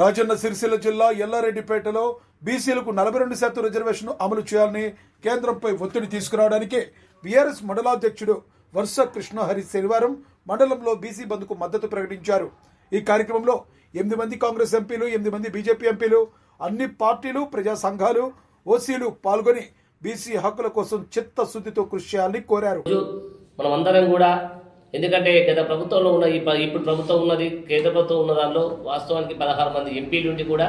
రాజన్న సిరిసిల్ల జిల్లా ఎల్లారెడ్డిపేటలో బీసీలకు నలభై రెండు శాతం రిజర్వేషన్ అమలు చేయాలని కేంద్రంపై ఒత్తిడి తీసుకురావడానికి బీఆర్ఎస్ మండలాధ్యక్షుడు వర్ష కృష్ణహరి శనివారం మండలంలో బీసీ బంద్కు మద్దతు ప్రకటించారు. ఈ కార్యక్రమంలో ఎనిమిది మంది కాంగ్రెస్ ఎంపీలు ఎనిమిది మంది బీజేపీ ఎంపీలు అన్ని పార్టీలు ప్రజా సంఘాలు ఓసీలు పాల్గొని బీసీ హక్కుల కోసం చిత్తశుద్ధితో కృషి చేయాలని కోరారు. మనమందరం కూడా ఎందుకంటే గత ప్రభుత్వంలో ఉన్న ఈ ఇప్పుడు ప్రభుత్వం ఉన్నది కేంద్ర ప్రభుత్వం ఉన్న దానిలో వాస్తవానికి పదహారు మంది ఎంపీలు ఉండి కూడా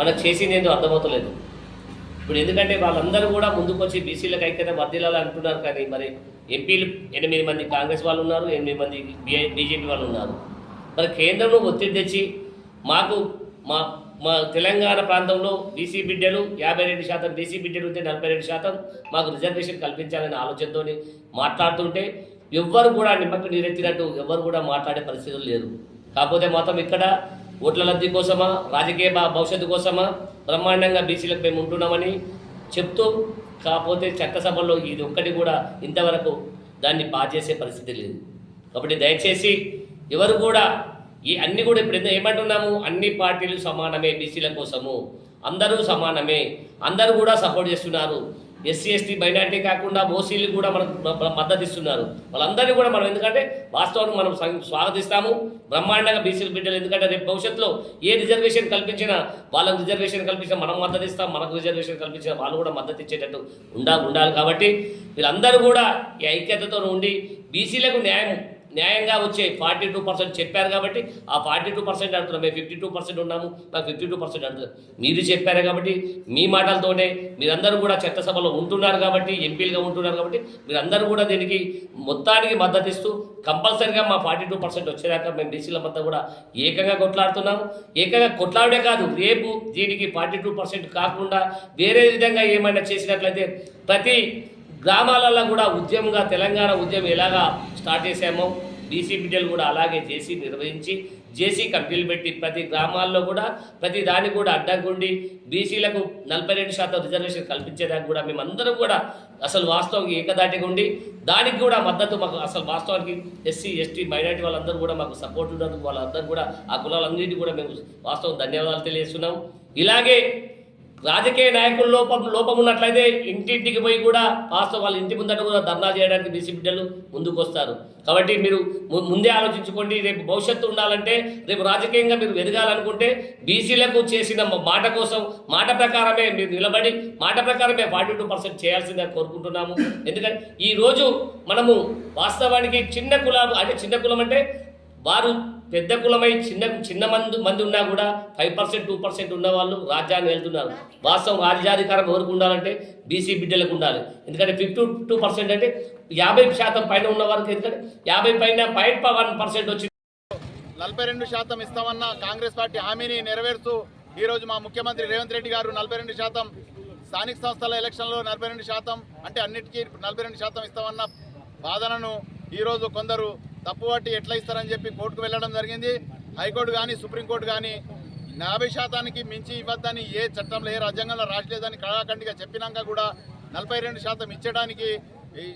మనకు చేసింది ఏంటో అర్థమవుతలేదు. ఇప్పుడు ఎందుకంటే వాళ్ళందరూ కూడా ముందుకొచ్చి బీసీలకు ఐక్యత వర్దిలాలి అంటున్నారు కానీ మరి ఎంపీలు ఎనిమిది మంది కాంగ్రెస్ వాళ్ళు ఉన్నారు ఎనిమిది మంది బీజేపీ వాళ్ళు ఉన్నారు. మరి కేంద్రంలో ఒత్తిడి తెచ్చి మాకు మా మా తెలంగాణ ప్రాంతంలో బీసీ బిడ్డలు యాభై రెండు శాతం బీసీ బిడ్డలు ఉంటే నలభై రెండు శాతం మాకు రిజర్వేషన్ కల్పించాలనే ఆలోచనతో మాట్లాడుతుంటే ఎవ్వరు కూడా నిమ్మకు నీరెత్తినట్టు ఎవ్వరు కూడా మాట్లాడే పరిస్థితులు లేదు కాకపోతే మొత్తం ఇక్కడ ఓట్ల లబ్ధి కోసమా రాజకీయ భవిష్యత్తు కోసమా బ్రహ్మాండంగా బీసీలకు మేము ఉంటున్నామని చెప్తూ కాకపోతే చట్టసభలో ఇది ఒక్కటి కూడా ఇంతవరకు దాన్ని పాస్ చేసే పరిస్థితి లేదు. కాబట్టి దయచేసి ఎవరు కూడా ఈ అన్ని కూడా ఇప్పుడు ఏమంటున్నాము? అన్ని పార్టీలు సమానమే బీసీల కోసము. అందరూ సమానమే. అందరూ కూడా సపోర్ట్ చేస్తున్నారు. ఎస్సీ ఎస్టీ మైనార్టీ కాకుండా ఓసీలు కూడా మనకు మద్దతు ఇస్తున్నారు వాళ్ళందరినీ కూడా మనం ఎందుకంటే వాస్తవానికి మనం స్వాగతిస్తాము. బ్రహ్మాండంగా బీసీల బిడ్డలు. ఎందుకంటే రేపు భవిష్యత్తులో ఏ రిజర్వేషన్ కల్పించినా వాళ్ళకు రిజర్వేషన్ కల్పించినా మనం మద్దతు ఇస్తాం మనకు రిజర్వేషన్ కల్పించినా వాళ్ళు కూడా మద్దతు ఇచ్చేటట్టు ఉండాలి ఉండాలి కాబట్టి వీళ్ళందరూ కూడా ఈ ఐక్యతతో ఉండి బీసీలకు న్యాయం న్యాయంగా వచ్చే ఫార్టీ టూ పర్సెంట్ చెప్పారు కాబట్టి ఆ ఫార్టీ టూ పర్సెంట్ అంటున్నాం. మేము ఫిఫ్టీ టూ పర్సెంట్ ఉన్నాము. మాకు ఫిఫ్టీ టూ పర్సెంట్ అంటున్నాం మీరు చెప్పారు కాబట్టి మీ మాటలతోనే మీరందరూ కూడా చట్టసభలో ఉంటున్నారు కాబట్టి ఎంపీలుగా ఉంటున్నారు కాబట్టి మీరందరూ కూడా దీనికి మొత్తానికి మద్దతు ఇస్తూ కంపల్సరిగా మా ఫార్టీ టూ పర్సెంట్ వచ్చేదాకా మేము బీసీల మధ్య కూడా ఏకంగా కొట్లాడుతున్నాము. ఏకంగా కొట్లాడే కాదు రేపు దీనికి ఫార్టీ టూ పర్సెంట్ కాకుండా వేరే విధంగా ఏమైనా చేసినట్లయితే ప్రతి గ్రామాలలో కూడా ఉద్యమంగా తెలంగాణ ఉద్యమం ఎలాగా స్టార్ట్ చేశామో బీసీ బిడ్డలు కూడా అలాగే జేసీ నిర్వహించి జేసీ కమిటీలు పెట్టి ప్రతి గ్రామాల్లో కూడా ప్రతి దానికి కూడా అడ్డంకుండి బీసీలకు నలభై రెండు శాతం రిజర్వేషన్ కల్పించేదానికి కూడా మేమందరం కూడా అసలు వాస్తవం ఏకదాటిగా ఉండి దానికి కూడా మద్దతు మాకు అసలు వాస్తవానికి ఎస్సీ ఎస్టీ మైనారిటీ వాళ్ళందరూ కూడా మాకు సపోర్ట్ ఉన్నందుకు వాళ్ళందరూ కూడా ఆ కులాలన్నింటినీ కూడా మేము వాస్తవం ధన్యవాదాలు తెలియజేస్తున్నాం. ఇలాగే రాజకీయ నాయకుల లోపం లోపం ఉన్నట్లయితే ఇంటింటికి పోయి కూడా వాస్తవం వాళ్ళ ఇంటి ముందట కూడా ధర్నా చేయడానికి బీసీ బిడ్డలు ముందుకు వస్తారు కాబట్టి మీరు ము- ముందే ఆలోచించుకోండి. రేపు భవిష్యత్తు ఉండాలంటే రేపు రాజకీయంగా మీరు ఎదగాలనుకుంటే బీసీలకు చేసిన మాట కోసం మాట ప్రకారమే మీరు నిలబడి మాట ప్రకారమే ఫార్టీ టూ పర్సెంట్ చేయాల్సిందే కోరుకుంటున్నాము. ఎందుకంటే ఈ రోజు మనము వాస్తవానికి చిన్న కులాలు అంటే చిన్న కులం అంటే వారు పెద్ద కులమై చిన్న చిన్న మంది మంది ఉన్నా కూడా ఫైవ్ పర్సెంట్ టూ పర్సెంట్ ఉన్న వాళ్ళు రాజ్యాన్ని వెళ్తున్నారు. వాస్తవం రాజ్యాధికారం ఎవరికి ఉండాలంటే బీసీ బిడ్డలకు ఉండాలి. ఎందుకంటే ఫిఫ్టీ టూ పర్సెంట్ అంటే యాభై శాతం పైన ఉన్న వారికి ఎందుకంటే యాభై పైన పాయింట్ వన్ పర్సెంట్ వచ్చి నలభై రెండు శాతం ఇస్తామన్న కాంగ్రెస్ పార్టీ హామీని నెరవేరుస్తూ ఈరోజు మా ముఖ్యమంత్రి రేవంత్ రెడ్డి గారు నలభై రెండు శాతం స్థానిక సంస్థల ఎలక్షన్లో నలభై రెండు శాతం అంటే అన్నిటికీ నలభై రెండు శాతం ఇస్తామన్న వాదనను ఈరోజు కొందరు తప్పు తప్పుపట్టి ఎట్లా ఇస్తారని చెప్పి కోర్టుకు వెళ్ళడం జరిగింది. హైకోర్టు కానీ సుప్రీంకోర్టు కానీ యాభై శాతానికి మించి ఇవ్వద్దని ఏ చట్టంలో ఏ రాజ్యాంగంలో రాసలేదని కళాఖండిగా చెప్పినాక కూడా నలభై రెండు శాతం ఇచ్చడానికి ఈ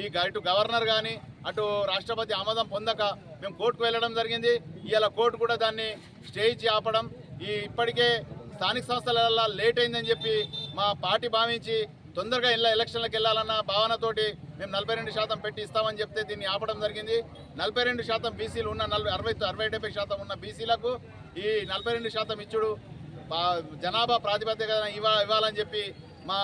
ఈ ఇటు గవర్నర్ కానీ అటు రాష్ట్రపతి ఆమోదం పొందక మేము కోర్టుకు వెళ్ళడం జరిగింది. ఇలా కోర్టు కూడా దాన్ని స్టే ఇచ్చి ఆపడం. ఈ ఇప్పటికే స్థానిక సంస్థల లేట్ అయిందని చెప్పి మా పార్టీ భావించి తొందరగా ఇలా ఎలక్షన్లకు వెళ్ళాలన్న భావనతోటి మేము నలభై రెండు శాతం పెట్టి ఇస్తామని చెప్తే దీన్ని ఆపడం జరిగింది. నలభై రెండు శాతం బీసీలు ఉన్న నలభై అరవై అరవై డెబ్బై శాతం ఉన్న బీసీలకు ఈ నలభై రెండు శాతం ఇచ్చుడు పా- జనాభా ప్రాతిపదికన ఇవ్వ ఇవ్వాలని చెప్పి మా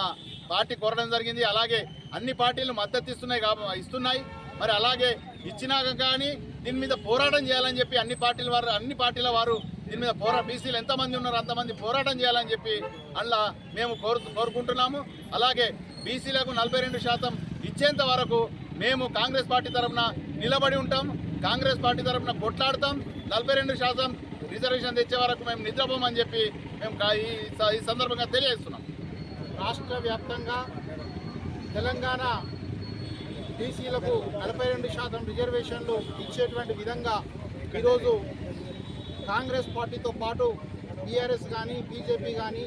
పార్టీ కోరడం జరిగింది. అలాగే అన్ని పార్టీలు మద్దతు ఇస్తున్నాయి కాబ ఇస్తున్నాయి. మరి అలాగే ఇచ్చినాక కానీ దీని మీద పోరాటం చేయాలని చెప్పి అన్ని పార్టీల వారు అన్ని పార్టీల వారు దీని మీద పోరా బీసీలు ఎంతమంది ఉన్నారో అంతమంది పోరాటం చేయాలని చెప్పి అందులో మేము కోరు కోరుకుంటున్నాము. అలాగే బీసీలకు నలభై రెండు శాతం ఇచ్చేంత వరకు మేము కాంగ్రెస్ పార్టీ తరఫున నిలబడి ఉంటాం. కాంగ్రెస్ పార్టీ తరఫున కొట్లాడతాం. నలభై రెండు శాతం రిజర్వేషన్ తెచ్చే వరకు మేము నిద్రపోమని చెప్పి మేము ఈ స- ఈ సందర్భంగా తెలియజేస్తున్నాం. రాష్ట్ర వ్యాప్తంగా తెలంగాణ బీసీలకు నలభై రెండు శాతం రిజర్వేషన్లు ఇచ్చేటువంటి విధంగా ఈరోజు కాంగ్రెస్ పార్టీతో పాటు బీఆర్ఎస్ కానీ బీజేపీ కానీ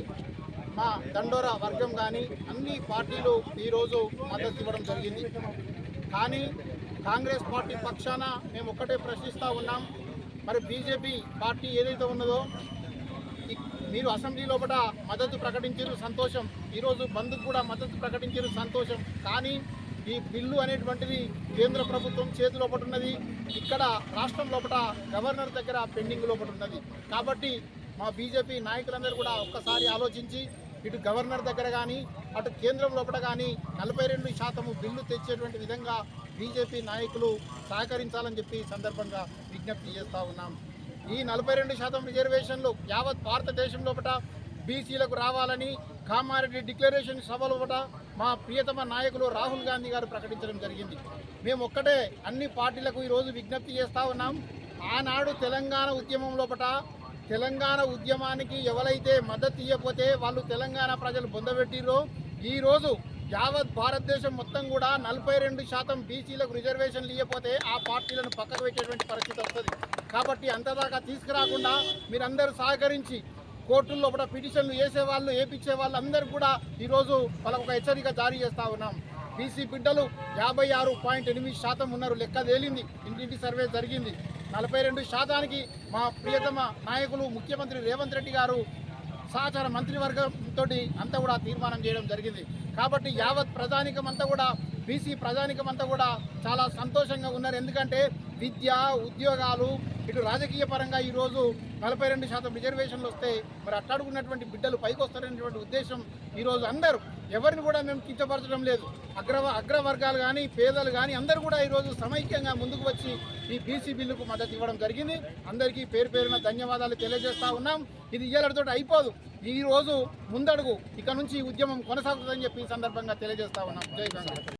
మా దండోరా వర్గం కానీ అన్ని పార్టీలు ఈరోజు మద్దతు ఇవ్వడం జరిగింది. కానీ కాంగ్రెస్ పార్టీ పక్షాన మేము ఒక్కటే ప్రశ్నిస్తూ ఉన్నాం. మరి బీజేపీ పార్టీ ఏదైతే ఉన్నదో మీరు అసెంబ్లీ లోపల మద్దతు ప్రకటించారు సంతోషం. ఈరోజు బంద్కు కూడా మద్దతు ప్రకటించారు సంతోషం. కానీ ఈ బిల్లు అనేటువంటిది కేంద్ర ప్రభుత్వం చేతి లోపల ఉన్నది. ఇక్కడ రాష్ట్రం లోపల గవర్నర్ దగ్గర పెండింగ్ లోపల ఉన్నది. కాబట్టి మా బీజేపీ నాయకులందరూ కూడా ఒక్కసారి ఆలోచించి ఇటు గవర్నర్ దగ్గర కానీ అటు కేంద్రం లోపల కానీ నలభై రెండు శాతము బిల్లు తెచ్చేటువంటి విధంగా బీజేపీ నాయకులు సహకరించాలని చెప్పి సందర్భంగా విజ్ఞప్తి చేస్తూ ఉన్నాం. ఈ నలభై రెండు శాతం రిజర్వేషన్లు యావత్ భారతదేశం లోపల బీసీలకు రావాలని కామారెడ్డి డిక్లరేషన్ సభలు కూడా మా ప్రియతమ నాయకులు రాహుల్ గాంధీ గారు ప్రకటించడం జరిగింది. మేము ఒక్కటే అన్ని పార్టీలకు ఈరోజు విజ్ఞప్తి చేస్తూ ఉన్నాం. ఆనాడు తెలంగాణ ఉద్యమం లోపల తెలంగాణ ఉద్యమానికి ఎవరైతే మద్దతు ఇవ్వకపోతే వాళ్ళు తెలంగాణ ప్రజలు బొందబెట్టిరో ఈరోజు యావత్ భారతదేశం మొత్తం కూడా నలభై రెండు శాతం బీసీలకు రిజర్వేషన్లు ఇవ్వకపోతే ఆ పార్టీలను పక్కకు పెట్టేటువంటి పరిస్థితి వస్తుంది. కాబట్టి అంతదాకా తీసుకురాకుండా మీరందరూ సహకరించి కోర్టుల్లో కూడా పిటిషన్లు వేసే వాళ్ళు వేపించే వాళ్ళు అందరూ కూడా ఈరోజు వాళ్ళకు ఒక హెచ్చరిక జారీ చేస్తా ఉన్నాం. బీసీ బిడ్డలు యాభై ఆరు పాయింట్ ఎనిమిది శాతం ఉన్నారు. లెక్క తేలింది. ఇంటింటి సర్వే జరిగింది. నలభై రెండు శాతానికి మా ప్రియతమ నాయకులు ముఖ్యమంత్రి రేవంత్ రెడ్డి గారు సహచార మంత్రివర్గంతో అంతా కూడా తీర్మానం చేయడం జరిగింది. కాబట్టి యావత్ ప్రజానికం అంతా కూడా బీసీ ప్రజానికం అంతా కూడా చాలా సంతోషంగా ఉన్నారు. ఎందుకంటే విద్య ఉద్యోగాలు ఇటు రాజకీయ పరంగా ఈరోజు నలభై రెండు శాతం రిజర్వేషన్లు వస్తే మరి అట్టాడుకున్నటువంటి బిడ్డలు పైకి వస్తారనేటువంటి ఉద్దేశం ఈరోజు అందరూ. ఎవరిని కూడా మేము కించపరచడం లేదు. అగ్ర అగ్రవర్గాలు కానీ పేదలు కానీ అందరూ కూడా ఈరోజు సమైక్యంగా ముందుకు వచ్చి ఈ బీసీ బిల్లుకు మద్దతు ఇవ్వడం జరిగింది. అందరికీ పేరు పేరున ధన్యవాదాలు తెలియజేస్తా ఉన్నాం. ఇది ఇయ్యలతో అయిపోదు. ఈరోజు ముందడుగు ఇక నుంచి ఉద్యమం కొనసాగుతుందని చెప్పి ఈ సందర్భంగా తెలియజేస్తా ఉన్నాం. జై కాంగ్రెస్